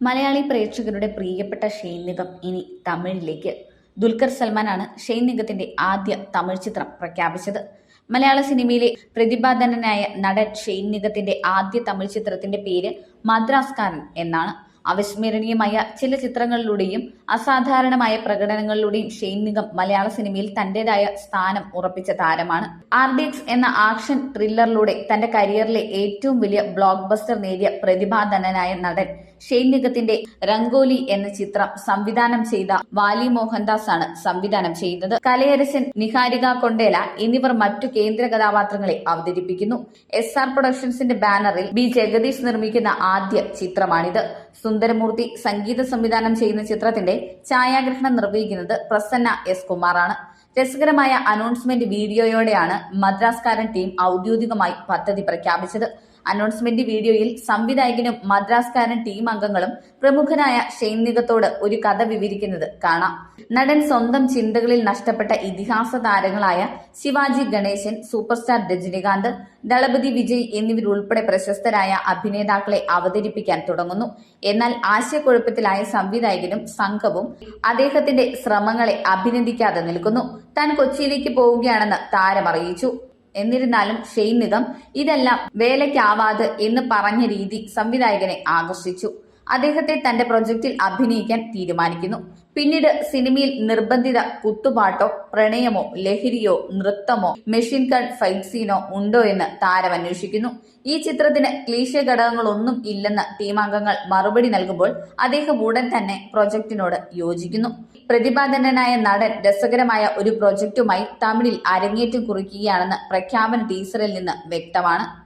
മലയാളി പ്രേക്ഷകരുടെ പ്രിയപ്പെട്ട ഷെയ്ൻ നിഗം ഇനി തമിഴിലേക്ക്. ദുൽഖർ സൽമാനാണ് ഷെയ്ൻ നിഗത്തിന്റെ ആദ്യ തമിഴ് ചിത്രം പ്രഖ്യാപിച്ചത്. മലയാള സിനിമയിലെ പ്രതിഭാധനനായ നടൻ ഷെയ്ൻ നിഗത്തിന്റെ ആദ്യ തമിഴ് ചിത്രത്തിന്റെ പേര് മദ്രാസ്കാരൻ എന്നാണ്. അവിസ്മരണീയമായ ചില ചിത്രങ്ങളിലൂടെയും അസാധാരണമായ പ്രകടനങ്ങളിലൂടെയും ഷെയ്ൻ നിഗം മലയാള സിനിമയിൽ തന്റേതായ സ്ഥാനം ഉറപ്പിച്ച താരമാണ്. ആർഡിക്സ് എന്ന ആക്ഷൻ ത്രില്ലറിലൂടെ തന്റെ കരിയറിലെ ഏറ്റവും വലിയ ബ്ലോക്ക് ബസ്റ്റർ നേടിയ പ്രതിഭാധനനായ നടൻ ഷെയ്ൻ നിഗത്തിന്റെ രംഗോലി എന്ന ചിത്രം സംവിധാനം ചെയ്ത വാലി മോഹൻദാസ് ആണ് സംവിധാനം ചെയ്യുന്നത്. കലയരസൻ നിഹാരിക കൊണ്ടേല എന്നിവർ മറ്റു കേന്ദ്ര കഥാപാത്രങ്ങളെ അവതരിപ്പിക്കുന്നു. എസ് ആർ പ്രൊഡക്ഷൻസിന്റെ ബാനറിൽ ബി ജഗദീഷ് നിർമ്മിക്കുന്ന ആദ്യ ചിത്രമാണിത്. സുന്ദരമൂർത്തി സംഗീത സംവിധാനം ചെയ്യുന്ന ചിത്രത്തിന്റെ ഛായാഗ്രഹണം നിർവഹിക്കുന്നത് പ്രസന്ന എസ് കുമാറാണ്. രസകരമായ അനൗൺസ്മെന്റ് വീഡിയോയോടെയാണ് മദ്രാസ്കാരൻ ടീം ഔദ്യോഗികമായി പദ്ധതി പ്രഖ്യാപിച്ചത്. അനൗൺസ്മെന്റ് വീഡിയോയിൽ സംവിധായകനും മദ്രാസ്കാരൻ ടീം അംഗങ്ങളും പ്രമുഖനായ ഷെയ്ൻ നിഗത്തോട് ഒരു കഥ വിവരിക്കുന്നത് കാണാം. നടൻ സ്വന്തം ചിന്തകളിൽ നഷ്ടപ്പെട്ട ഇതിഹാസ താരങ്ങളായ ശിവാജി ഗണേശൻ സൂപ്പർസ്റ്റാർ രജനികാന്ത് ദളപതി വിജയ് എന്നിവരുൾപ്പെടെ പ്രശസ്തരായ അഭിനേതാക്കളെ അവതരിപ്പിക്കാൻ തുടങ്ങുന്നു. എന്നാൽ ആശയക്കുഴപ്പത്തിലായ സംവിധായകനും സംഘവും അദ്ദേഹത്തിന്റെ ശ്രമങ്ങളെ അഭിനന്ദിക്കാതെ നിൽക്കുന്നു. താൻ കൊച്ചിയിലേക്ക് പോവുകയാണെന്ന് താരം അറിയിച്ചു എന്നിരുന്നാലും ഷെയ്നിതം ഇതെല്ലാം വേലയ്ക്കാവാത് എന്ന് പറഞ്ഞ രീതി സംവിധായകനെ ആകർഷിച്ചു. അദ്ദേഹത്തെ തന്റെ പ്രൊജക്റ്റിൽ അഭിനയിക്കാൻ തീരുമാനിക്കുന്നു. പിന്നീട് സിനിമയിൽ നിർബന്ധിത കുത്തുപാട്ടോ പ്രണയമോ ലഹരിയോ നൃത്തമോ മെഷീൻ ഗൺ ഫൈറ്റ് സീനോ ഉണ്ടോ എന്ന് താരം അന്വേഷിക്കുന്നു. ഈ ചിത്രത്തിന് ക്ലീശ ഘടകങ്ങളൊന്നും ഇല്ലെന്ന് ടീമംഗങ്ങൾ മറുപടി നൽകുമ്പോൾ അദ്ദേഹം ഉടൻ തന്നെ പ്രൊജക്ടിനോട് യോജിക്കുന്നു. പ്രതിഭാധനനായ നടൻ രസകരമായ ഒരു പ്രൊജക്റ്റുമായി തമിഴിൽ അരങ്ങേറ്റം കുറിക്കുകയാണെന്ന് പ്രഖ്യാപന ടീസറിൽ നിന്ന് വ്യക്തമാണ്.